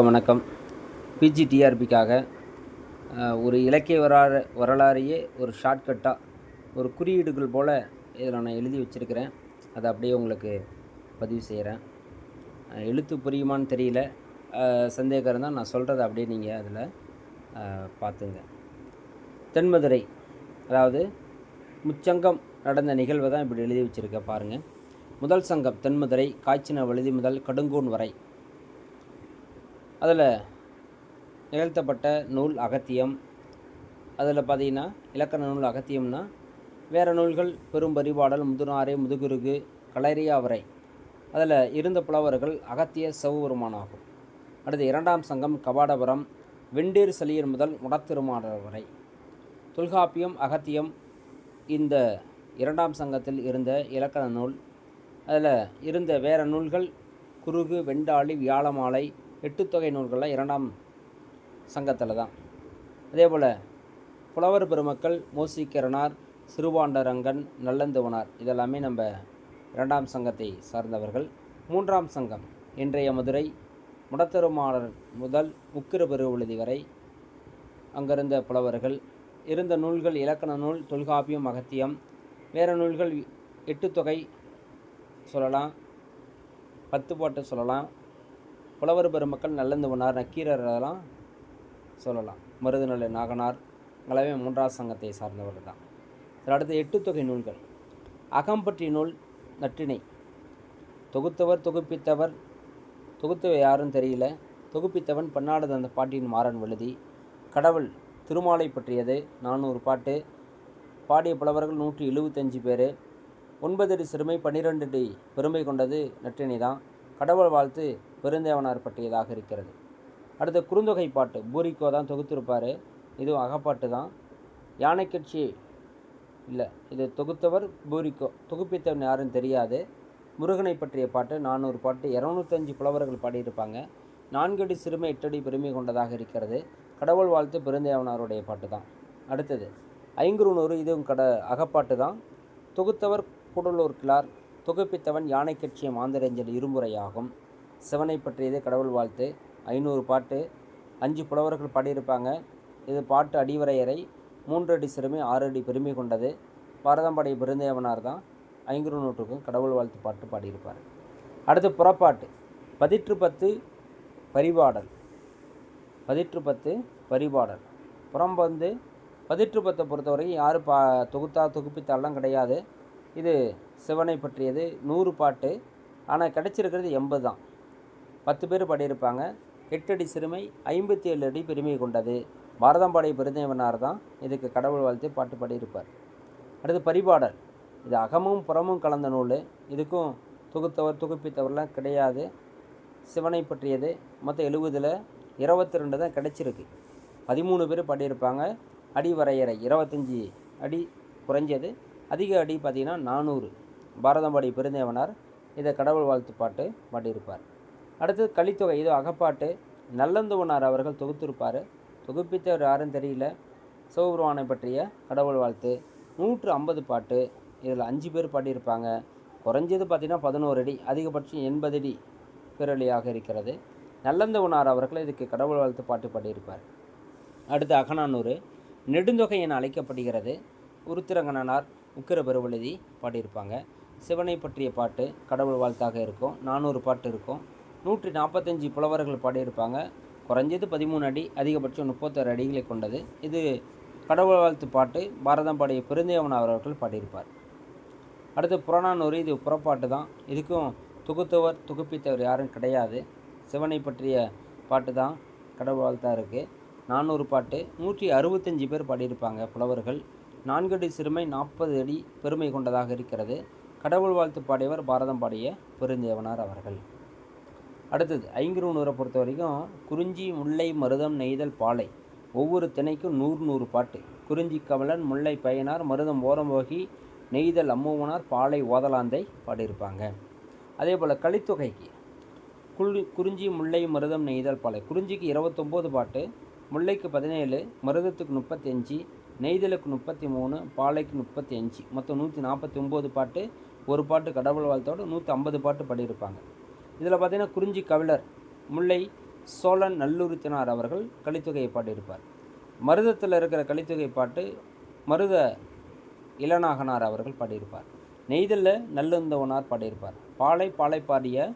அனைவருக்கும் வணக்கம். பிஜி டிஆர்பிக்காக ஒரு இலக்கிய வரலாறு வரலாறையே ஒரு ஷார்ட்கட்டாக ஒரு குறியீடுகள் போல் இதில் நான் எழுதி வச்சுருக்கிறேன். அதை அப்படியே உங்களுக்கு பதிவு செய்கிறேன் எழுத்து புரியுமான்னு தெரியல. சந்தேகம் தான் நான் சொல்கிறத அப்படியே நீங்கள் அதில் பார்த்துங்க. தென்மதுரை அதாவது முச்சங்கம் நடந்த நிகழ்வை தான் இப்படி எழுதி வச்சுருக்கேன் பாருங்கள் முதல் சங்கம் தென்மதுரை காய்ச்சின வழுதி முதல் கடுங்கூன் வரை. அதில் நிகழ்த்தப்பட்ட நூல் அகத்தியம். அதில் பார்த்தீங்கன்னா இலக்கண நூல் அகத்தியம்னா வேறு நூல்கள் பெரும்பரிபாடல் முதுநாரே முதுகுருகு களரியாவரை அதில் இருந்த புலவர்கள் அகத்திய சிவபெருமானாகும். அடுத்து இரண்டாம் சங்கம் கபாடபுரம் வெண்டீர் சலியர் முதல் முடத்திருமாடர் வரை. தொல்காப்பியம் அகத்தியம் இந்த இரண்டாம் சங்கத்தில் இருந்த இலக்கண நூல். அதில் இருந்த வேறு நூல்கள் குருகு வெண்டாளி வியாழமாலை எட்டுத்தொகை நூல்கள்லாம் இரண்டாம் சங்கத்தில் தான். அதே போல் புலவர் பெருமக்கள் மூசிக்கரனார் சிறுபாண்டரங்கன் நல்லந்துவனார் இதெல்லாமே நம்ம இரண்டாம் சங்கத்தை சார்ந்தவர்கள். மூன்றாம் சங்கம் இன்றைய மதுரை முடத்தெருமாளர் முதல் முக்கிர பெருவழுதி வரை அங்கிருந்த புலவர்கள். இருந்த நூல்கள் இலக்கண நூல் தொல்காப்பியம் அகத்தியம். வேறு நூல்கள் எட்டுத்தொகை சொல்லலாம் பத்து போட்டு சொல்லலாம். புலவர் பெருமக்கள் நல்லந்துவனார் நக்கீரர் அதெல்லாம் சொல்லலாம். மருதுநலை நாகனார் எல்லாமே மூன்றாம் சங்கத்தை சார்ந்தவர்கள் தான். இதில் அடுத்த எட்டு தொகை நூல்கள். அகம்பற்றி நூல் நற்றிணை. தொகுத்தவர் தொகுப்பித்தவர் தொகுத்தவர் யாரும் தெரியல. தொகுப்பித்தவன் பன்னாடு அந்த பாட்டின் மாறன் விழுதி. கடவுள் திருமாலை பற்றியது நானூறு பாட்டு. பாடிய புலவர்கள் நூற்றி எழுபத்தஞ்சு பேர். ஒன்பது அடி சிறுமை பன்னிரெண்டு அடி பெருமை கொண்டது நற்றினை தான். கடவுள் வாழ்த்து பெருந்தேவனார் பற்றியதாக இருக்கிறது. அடுத்த குறுந்தொகை பாட்டு. பூரிக்கோ தான் தொகுத்திருப்பார். இதுவும் அகப்பாட்டு தான். யானை கட்சி இல்லை இது தொகுத்தவர் பூரிக்கோ. தொகுப்பித்தவன் யாருன்னு தெரியாது. முருகனை பற்றிய பாட்டு நானூறு பாட்டு. இரநூத்தஞ்சு புலவர்கள் பாடியிருப்பாங்க. நான்கடி சிறுமை எட்டடி பெருமை கொண்டதாக இருக்கிறது. கடவுள் வாழ்த்து பெருந்தேவனாருடைய பாட்டு தான். அடுத்தது ஐங்குறுநூறு. இதுவும் கட அகப்பாட்டு தான். தொகுத்தவர் கூடலூர் கிளார் தொகுப்பித்தவன் யானை கட்சிய மாந்தரஞ்சல் இருமுறையாகும். சிவனை பற்றியது கடவுள் வாழ்த்து. ஐநூறு பாட்டு. அஞ்சு புலவர்கள் பாடியிருப்பாங்க. இது பாட்டு அடிவரையறை. மூன்று அடி சிறுமை ஆறு அடி பெருமை கொண்டது. பாரதம்பாடிய பெருந்தேவனார் தான் ஐங்குறு நூற்றுக்கும் கடவுள் வாழ்த்து பாட்டு பாடியிருப்பார். அடுத்து புறப்பாட்டு. பதிற்று பத்து பரிபாடல். பதிற்று பத்து பரிபாடல். புறம் வந்து பதிற்று பத்தை பொறுத்தவரைக்கும் யார் பா தொகுத்தா தொகுப்பித்தாலாம் கிடையாது. இது சிவனை பற்றியது நூறு பாட்டு. ஆனால் கிடைச்சிருக்கிறது எண்பது தான். பத்து பேர் பாடியிருப்பாங்க. எட்டடி சிறுமை ஐம்பத்தி ஏழு அடி பெருமை கொண்டது. பாரதம்பாடிய பெருந்தேவனார் தான் இதுக்கு கடவுள் வாழ்த்து பாட்டு பாடியிருப்பார். அடுத்து பரிபாடல். இது அகமும் புறமும் கலந்த நூல். இதுக்கும் தொகுத்தவர் தொகுப்பித்தவர்லாம் கிடையாது. சிவனை பற்றியது. மொத்தம் எழுபதில் இருபத்தி ரெண்டு தான் கிடச்சிருக்கு. பதிமூணு பேர் பாடியிருப்பாங்க. அடி வரையறை இருபத்தஞ்சி அடி குறைஞ்சது. அதிக அடி பார்த்திங்கன்னா நானூறு. பாரதம்பாடி பெருந்தேவனார் இதை கடவுள் வாழ்த்து பாட்டு பாடியிருப்பார். அடுத்தது கலித்தொகை இது அகப்பாட்டு. நல்லந்துவனார் அவர்கள் தொகுத்திருப்பார். தொகுப்பித்தவர் யாரும் தெரியல. சிவபெருமானை பற்றிய கடவுள் வாழ்த்து. நூற்று ஐம்பது பாட்டு. இதில் அஞ்சு பேர் பாடியிருப்பாங்க. குறைஞ்சது பார்த்திங்கன்னா பதினோரு அடி அதிகபட்சம் எண்பது அடி பேரொலியாக இருக்கிறது. நல்லந்தவனார் அவர்கள் இதுக்கு கடவுள் வாழ்த்து பாட்டு பாடியிருப்பார். அடுத்து அகநானூறு. நெடுந்தொகை என அழைக்கப்படுகிறது. உருத்திரங்கணனார் உக்கிர பெருவழுதி பாடியிருப்பாங்க. சிவனை பற்றிய பாட்டு கடவுள் வாழ்த்தாக இருக்கும். நானூறு பாட்டு இருக்கும். நூற்றி நாற்பத்தஞ்சு புலவர்கள் பாடியிருப்பாங்க. குறைஞ்சது பதிமூணு அடி அதிகபட்சம் முப்பத்தாறு அடிகளை கொண்டது. இது கடவுள் வாழ்த்து பாட்டு பாரதம் பாடிய பெருந்தேவன் அவர்கள் பாடியிருப்பார். அடுத்து புறநானூறு இது புறப்பாட்டு தான். இதுக்கும் தொகுத்தவர் தொகுப்பித்தவர் யாரும் கிடையாது. சிவனை பற்றிய பாட்டு தான் கடவுள் வாழ்த்தாக இருக்குது நானூறு பாட்டு நூற்றி அறுபத்தஞ்சு பேர் பாடியிருப்பாங்க புலவர்கள். நான்கு அடி சிறுமை நாற்பது அடி பெருமை கொண்டதாக இருக்கிறது. கடவுள் வாழ்த்து பாடியவர் பாரதம் பாடிய பெருந்தேவனார் அவர்கள். அடுத்தது ஐங்குறுநூரை பொறுத்த வரைக்கும் குறிஞ்சி முல்லை மருதம் நெய்தல் பாலை ஒவ்வொரு திணைக்கும் நூறு நூறு பாட்டு. குறிஞ்சி கமலன் முல்லை பயனார் மருதம் ஓரம்போகி நெய்தல் அம்மூவனார் பாலை ஓதலாந்தை பாடியிருப்பாங்க. அதே போல் கலித்தொகைக்கு குழு குறிஞ்சி முல்லை மருதம் நெய்தல் பாலை. குறிஞ்சிக்கு இருபத்தொம்போது பாட்டு முல்லைக்கு பதினேழு மருதத்துக்கு முப்பத்தஞ்சு நெய்தலுக்கு முப்பத்தி மூணு பாலைக்கு முப்பத்தி அஞ்சு மொத்தம் நூற்றி நாற்பத்தி ஒம்பது பாட்டு ஒரு பாட்டு கடவுள் வாழ்த்தோடு நூற்றி ஐம்பது பாட்டு பாடியிருப்பாங்க. இதில் பார்த்தீங்கன்னா குறிஞ்சி கவிழர் முல்லை சோழன் நல்லுறுத்தினார் அவர்கள் கலித்தொகையை பாடியிருப்பார். மருதத்தில் இருக்கிற கலித்தொகை பாட்டு மருத இளநாகனார் அவர்கள் பாடியிருப்பார். நெய்தலில் நல்லுந்தவனார் பாடியிருப்பார். பாலை பாலை பாடிய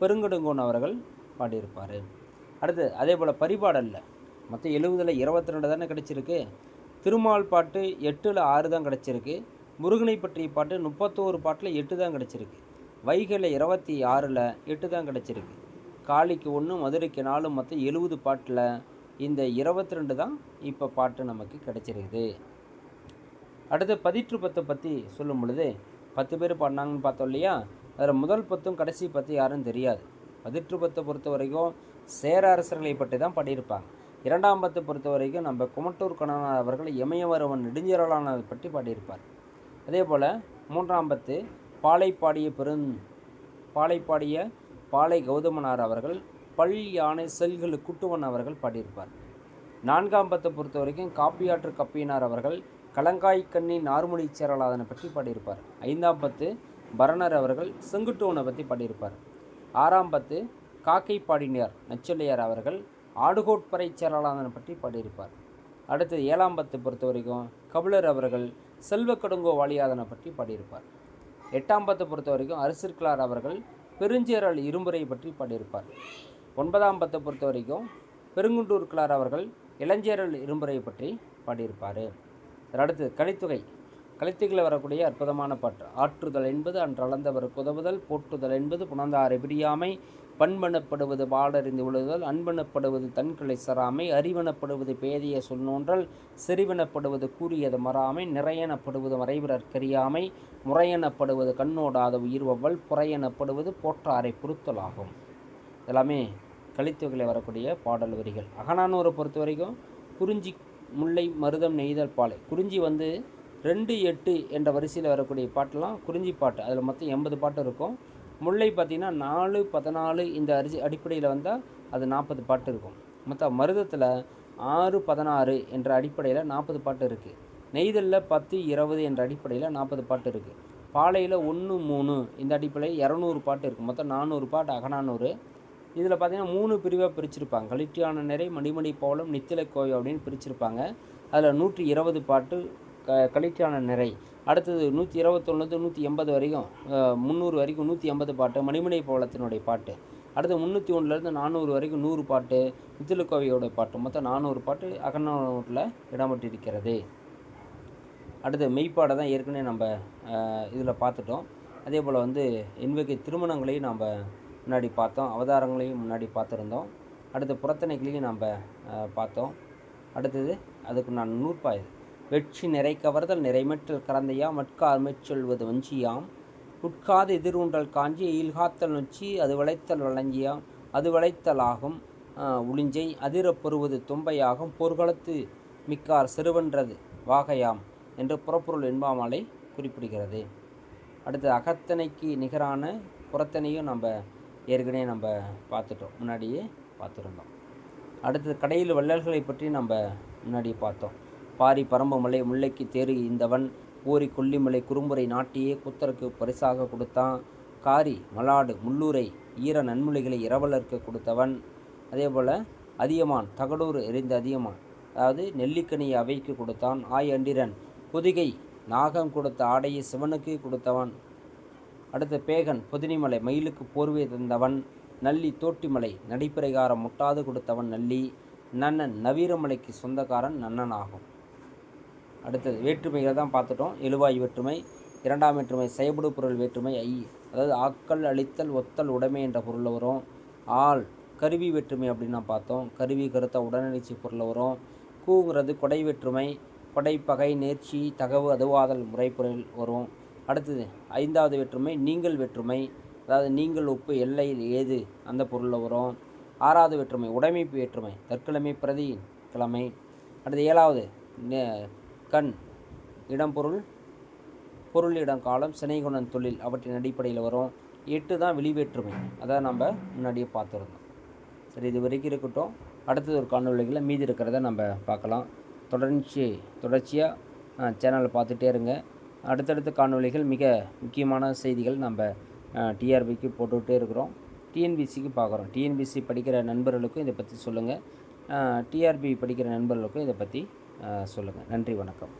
பெருங்கடுங்கோன் அவர்கள் பாடியிருப்பார். அடுத்து அதே போல் பரிபாடலில் மொத்தம் எழுபதில் இருபத்தி ரெண்டு தானே கிடச்சிருக்கு? திருமால் பாட்டு எட்டில் ஆறு தான் கிடச்சிருக்கு. முருகனை பற்றிய பாட்டு முப்பத்தோரு பாட்டில் எட்டு தான் கிடச்சிருக்கு. வைகையில் இருபத்தி ஆறில் எட்டு தான் கிடச்சிருக்கு. காளிக்கு ஒன்று மதுரைக்கு நாலு மொத்தம் எழுபது பாட்டில் இந்த இருபத்தி ரெண்டு தான் இப்போ பாட்டு நமக்கு கிடச்சிருக்குது. அடுத்து பதிற்று பத்தை பற்றி சொல்லும் பொழுது பத்து பேர் பாடினாங்கன்னு பார்த்தோம் இல்லையா? அதில் முதல் பத்தும் கடைசி பற்றி யாரும் தெரியாது. பதிற்று பத்தை பொறுத்த வரைக்கும் சேர அரசர்களை பற்றி தான் பாடியிருப்பாங்க. இரண்டாம் பத்தை பொறுத்த வரைக்கும் நம்ம குமட்டூர் கணவன் அவர்கள் இமயவரவன் நெடுஞ்செயலானதை பற்றி பாடியிருப்பார். அதே போல் மூன்றாம் பத்து பாலை பாடிய பெருந் பாலைப்பாடிய பாலை கௌதமனார் அவர்கள் பல் யானை செல்களு குட்டுவன் அவர்கள் பாடியிருப்பார். நான்காம் பத்தை பொறுத்த வரைக்கும் காப்பியாற்று கப்பியினார் அவர்கள் கலங்காய் கண்ணி நார்மொழி சேரலாதனை பற்றி பாடியிருப்பார். ஐந்தாம் பத்து பரணர் அவர்கள் செங்குட்டுவனை பற்றி பாடியிருப்பார். ஆறாம் பத்து காக்கை பாடினியார் நச்சொல்லையார் அவர்கள் ஆடுகோட்பறை சேரலாதனை பற்றி பாடியிருப்பார். அடுத்து ஏழாம் பத்து பொறுத்த வரைக்கும் கபிலர் அவர்கள் செல்வ கடுங்கோ வாலியாதனை பற்றி பாடியிருப்பார். எட்டாம் பத்தை பொறுத்த வரைக்கும் அரசிற்கிளார் அவர்கள் பெருஞ்சேரல் இரும்புரை பற்றி பாடியிருப்பார். ஒன்பதாம் பத்தை பொறுத்த வரைக்கும் பெருங்குண்டூர் கிளார் அவர்கள் இளஞ்சேரல் இரும்புரை பற்றி பாடியிருப்பார். அடுத்து கலித்தொகை. கலித்தொகையில் வரக்கூடிய அற்புதமான பாட்டு. ஆற்றுதல் என்பது அன்றளந்தவருக்கு உதவுதல் போற்றுதல் என்பது புணர்ந்தாரை பிரியாமை பண்பனப்படுவது பாடறிந்து விழுதல் அன்பனப்படுவது தன்களை சராமை அறிவனப்படுவது பேதிய சொன்னோன்றல் செறிவனப்படுவது கூறியது மறாமை நிறையனப்படுவது மறைவிறற்கறியாமை முறையெனப்படுவது கண்ணோடாத உயிர் ஒவ்வல் புறையெனப்படுவது போற்றாரை பொருத்தலாகும் எல்லாமே கழித்துகளை வரக்கூடிய பாடல் வரிகள். அகனானூரை பொறுத்த வரைக்கும் குறிஞ்சி முல்லை மருதம் நெய்தல் பாலை. குறிஞ்சி வந்து ரெண்டு எட்டு என்ற வரிசையில் வரக்கூடிய பாட்டெல்லாம் குறிஞ்சி பாட்டு. அதில் மொத்தம் எண்பது பாட்டு இருக்கும். முல்லை பார்த்திங்கன்னா நாலு பதினாலு இந்த அரிசி அடிப்படையில் வந்தால் அது நாற்பது பாட்டு இருக்கும். மொத்தம் மருதத்தில் ஆறு பதினாறு என்ற அடிப்படையில் நாற்பது பாட்டு இருக்குது நெய்தலில் பத்து இருபது என்ற அடிப்படையில் நாற்பது பாட்டு இருக்குது பாலையில் ஒன்று மூணு இந்த அடிப்படையில் இரநூறு பாட்டு இருக்குது மொத்தம் நானூறு பாட்டு அகநானூறு. இதில் பார்த்தீங்கன்னா மூணு பிரிவாக பிரிச்சிருப்பாங்க. கலிட்டியான நிறை மணிமணி போலம் நித்தில கோவை அப்படின்னு பிரிச்சிருப்பாங்க. அதில் நூற்றி இருபது பாட்டு க கலிட்டியான நிறை. அடுத்தது நூற்றி இருபத்தொன்னுலேருந்து நூற்றி எண்பது வரைக்கும் முந்நூறு வரைக்கும் நூற்றி எண்பது பாட்டு மணிமனை பவளத்தினுடைய பாட்டு. அடுத்து முந்நூற்றி ஒன்றுலேருந்து நானூறு வரைக்கும் நூறு பாட்டு நித்திலக்கோவையோட பாட்டு. மொத்தம் நானூறு பாட்டு அகநானூரில் இடம்பெற்றிருக்கிறது. அடுத்து மெய்ப்பாடை தான் ஏற்கனவே நம்ம இதில் பார்த்துட்டோம். அதே போல் வந்து எண்வகை திருமணங்களையும் நம்ம முன்னாடி பார்த்தோம் அவதாரங்களையும் முன்னாடி பார்த்துருந்தோம். அடுத்து புறத்தனைகளையும் நம்ம பார்த்தோம். அடுத்தது அதுக்கு நான் நூற்பாயுது வெற்றி நிறை கவர்தல் நிறைமற்றல் கறந்தையா மட்கார் மெச்சொல்வது வஞ்சியாம். உட்காது எதிரூன்றல் காஞ்சி ஈல்காத்தல் நொச்சி அது விளைத்தல் வழங்கியாம். அது விளைத்தலாகும் உளிஞ்சை அதிரப் பொறுவது தும்பையாகும். போர்க்களத்து மிக்கார் சிறுவென்றது வாகையாம் என்று புறப்பொருள் என்பாமலை குறிப்பிடுகிறது. அடுத்து அகத்தனைக்கு நிகரான புறத்தனையும் நம்ம ஏற்கனவே நம்ம பார்த்துட்டோம். முன்னாடியே பார்த்துருந்தோம். அடுத்தது கடையில் வள்ளல்களை பற்றி நம்ம முன்னாடியே பார்த்தோம். பாரி பரம்பமலை முல்லைக்கு தேறு இந்தவன் ஊரி கொல்லிமலை குறும்புரை நாட்டியே குத்தருக்கு பரிசாக கொடுத்தான். காரி மலாடு முள்ளூரை ஈர நன்மொழிகளை இரவலருக்கு கொடுத்தவன். அதே போல் அதியமான் தகடூர் எறிந்த அதியமான் அதாவது நெல்லிக்கனியை அவைக்கு கொடுத்தான். ஆய் அண்டிரன் புதிகை நாகம் கொடுத்த ஆடையை சிவனுக்கு கொடுத்தவன். அடுத்த பேகன் பொதினிமலை மயிலுக்கு போர்வை தந்தவன். நல்லி தோட்டிமலை நடிப்பிரகாரம் முட்டாது கொடுத்தவன் நல்லி. நன்னன் நவீரமலைக்கு சொந்தக்காரன் நன்னன் ஆகும் அடுத்தது வேற்றுமைகளை தான் பார்த்துட்டோம். எழுவாய் வேற்றுமை இரண்டாம் வேற்றுமை செயபடு பொருள் வேற்றுமை ஐ. அதாவது ஆக்கல் அழித்தல் ஒத்தல் உடைமை என்ற பொருளில் வரும். ஆள் கருவி வேற்றுமை அப்படின்னு நான் பார்த்தோம். கருவி கருத்த உடனடிச்சி பொருளில் வரும். கூங்கிறது கொடை வேற்றுமை கொடை பகை நேர்ச்சி தகவு அதுவாதல் முறைப்பொருள் வரும். அடுத்தது ஐந்தாவது வேற்றுமை நீங்கள் வேற்றுமை. அதாவது நீங்கள் உப்பு எல்லையில் ஏது அந்த பொருளில் வரும். ஆறாவது வேற்றுமை உடைமைப்பு வேற்றுமை தற்கிழமை பிரதி கிழமை. அடுத்து ஏழாவது கண் இடம்பொருள் பொருள் இடம் காலம் சினைகுணன் தொழில் அவற்றின் அடிப்படையில் வரும். எட்டு தான் வெளிவேற்றுமை. அதான் நம்ம முன்னாடியே பார்த்துருந்தோம். சரி இது வரைக்கும் இருக்கட்டும். அடுத்தது ஒரு காணொலிகளில் மீதி இருக்கிறத நம்ம பார்க்கலாம். தொடர்ச்சி தொடர்ச்சியாக சேனலை பார்த்துட்டே இருங்க. அடுத்தடுத்த காணொளிகள் மிக முக்கியமான செய்திகள் நம்ம டிஆர்பிக்கு போட்டுக்கிட்டே இருக்கிறோம். டிஎன்பிசிக்கு பார்க்குறோம். டிஎன்பிசி படிக்கிற நண்பர்களுக்கும் இதை பற்றி சொல்லுங்கள் டிஆர்பி படிக்கிற நண்பர்களுக்கும் இதை பற்றி சொல்லுங்கள் நன்றி வணக்கம்.